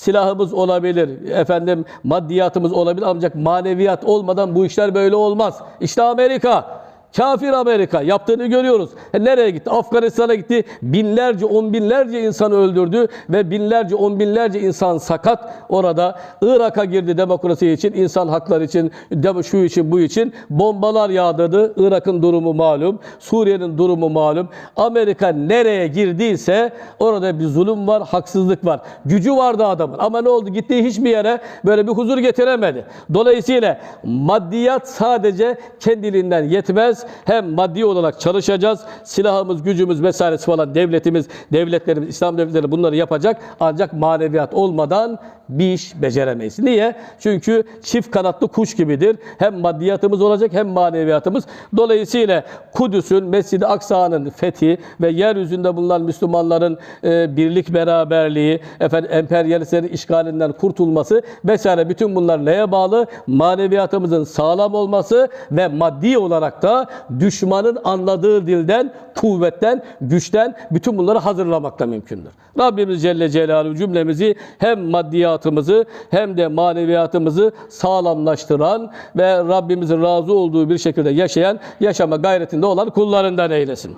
silahımız olabilir, efendim maddiyatımız olabilir ancak maneviyat olmadan bu işler böyle olmaz. İşte Amerika Kafir Amerika yaptığını görüyoruz. E nereye gitti? Afganistan'a gitti. Binlerce, on binlerce insanı öldürdü ve binlerce, on binlerce insan sakat orada. Irak'a girdi demokrasi için, insan hakları için, şu için, bu için. Bombalar yağdırdı. Irak'ın durumu malum. Suriye'nin durumu malum. Amerika nereye girdiyse orada bir zulüm var, haksızlık var. Gücü vardı adamın ama ne oldu? Gittiği hiçbir yere böyle bir huzur getiremedi. Dolayısıyla maddiyat sadece kendiliğinden yetmez. Hem maddi olarak çalışacağız. Silahımız, gücümüz vesairesi falan devletimiz, devletlerimiz, İslam devletleri bunları yapacak. Ancak maneviyat olmadan bir iş beceremeyiz. Niye? Çünkü çift kanatlı kuş gibidir. Hem maddiyatımız olacak hem maneviyatımız. Dolayısıyla Kudüs'ün, Mescid-i Aksa'nın fethi ve yeryüzünde bulunan Müslümanların e, birlik beraberliği, efendim emperyalistlerin işgalinden kurtulması vesaire bütün bunlar neye bağlı? Maneviyatımızın sağlam olması ve maddi olarak da düşmanın anladığı dilden, kuvvetten, güçten bütün bunları hazırlamakta mümkündür. Rabbimiz Celle Celaluhu cümlemizi hem maddiyatımızı hem de maneviyatımızı sağlamlaştıran ve Rabbimizin razı olduğu bir şekilde yaşayan, yaşama gayretinde olan kullarından eylesin.